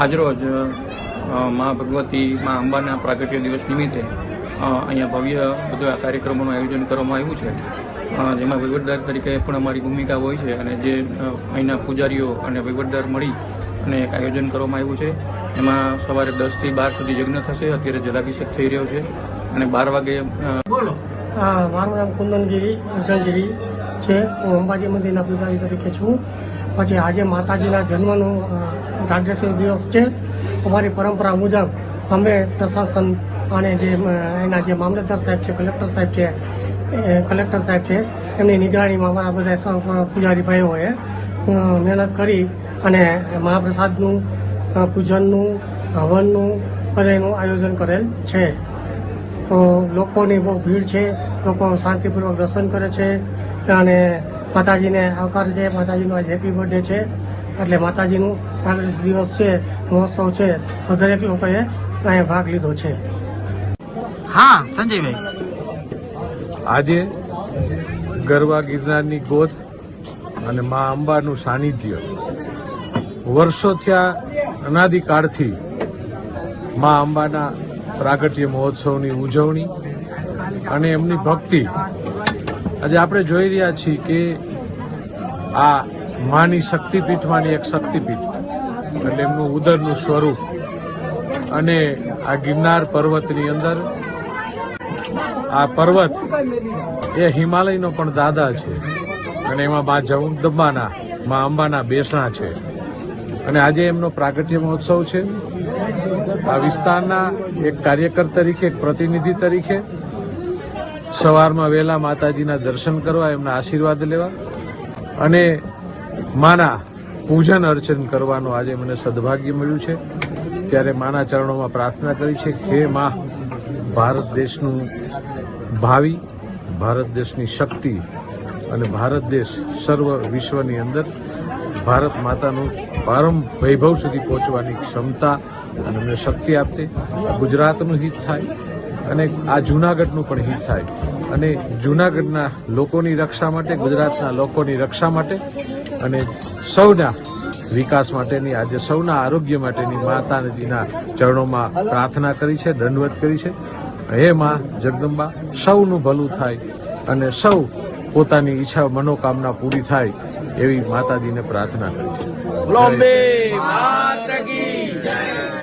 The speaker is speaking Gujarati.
આજરોજ મા ભગવતી, મા અંબાના પ્રાગટ્ય દિવસ નિમિત્તે અહીંયા ભવ્ય બધા કાર્યક્રમોનું આયોજન કરવામાં આવ્યું છે. જેમાં વહીવટદાર તરીકે પણ અમારી ભૂમિકા હોય છે અને જે અહીંના પૂજારીઓ અને વહીવટદાર મળી અને એક આયોજન કરવામાં આવ્યું છે. એમાં સવારે દસથી બાર સુધી યજ્ઞ થશે, અત્યારે જલાભિષેક થઈ રહ્યો છે અને બાર વાગે બોલો. મારું નામ કુંદનગીરી અર્જનગીરી છે. હું અંબાજી મંદિરના પૂજારી તરીકે છું. પછી આજે માતાજીના જન્મનો જાગૃતિ દિવસ છે. અમારી પરંપરા મુજબ અમે પ્રશાસન અને જે એના જે મામલતદાર સાહેબ છે, કલેક્ટર સાહેબ છે કલેક્ટર સાહેબ છે, એમની નિગરાણીમાં અમારા બધા સૌ પૂજારી ભાઈઓએ મહેનત કરી અને મહાપ્રસાદનું પૂજનનું, હવનનું, બધાનું આયોજન કરેલ છે. તો લોકોની બહુ ભીડ છે લોકો શાંતિપૂર્વક દર્શન કરે છે અને માતાજીને આવકાર છે માતાજીનો આજ હેપી બર્થડે છે. એટલે માતાજીનું પાંત્રીસ દિવસ છે મહોત્સવ છે તો દરેક લોકોએ અહીંયા ભાગ લીધો છે. હા સંજયભાઈ. આજે ગરવા ગિરનારની ગોદ અને મા અંબાનું સાનિધ્ય. વર્ષો થયા અનાદિકાળથી મા અંબાના પ્રાગટ્ય મહોત્સવની ઉજવણી અને એમની ભક્તિ. આજે આપણે જોઈ રહ્યા છીએ કે આ માની શક્તિપીઠમાંની એક શક્તિપીઠ, એટલે એમનું ઉદરનું સ્વરૂપ અને આ ગિરનાર પર્વતની અંદર આ પર્વત એ હિમાલયનો પણ દાદા છે અને એમાં મા જગદંબાના મા અંબાના બેસણા છે. અને આજે એમનો પ્રાગટ્ય મહોત્સવ છે. આ વિસ્તારના એક કાર્યકર તરીકે, એક પ્રતિનિધિ તરીકે સવારમાં વહેલા માતાજીના દર્શન કરવા, એમના આશીર્વાદ લેવા અને માના પૂજન અર્ચન કરવાનું આજે મને સદભાગ્ય મળ્યું છે. ત્યારે માના ચરણોમાં પ્રાર્થના કરી છે હે મા, ભારત દેશનું ભાવિ, ભારત દેશની શક્તિ અને ભારત દેશ સર્વ વિશ્વની અંદર ભારત માતાનું પારમ વૈભવ સુધી પહોંચવાની ક્ષમતા અને અમને શક્તિ આપશે ગુજરાતનું હિત થાય અને આ જૂનાગઢનું પણ હિત થાય. અને જૂનાગઢના લોકોની રક્ષા માટે, ગુજરાતના લોકોની રક્ષા માટે અને સૌના વિકાસ માટેની, આજે સૌના આરોગ્ય માટેની માતાજીના ચરણોમાં પ્રાર્થના કરી છે, દંડવત કરી છે. હે માં જગદંબા, સૌનું ભલું થાય અને સૌ પોતાની ઈચ્છા મનોકામના પૂરી થાય એવી માતાજીને પ્રાર્થના કરી. છે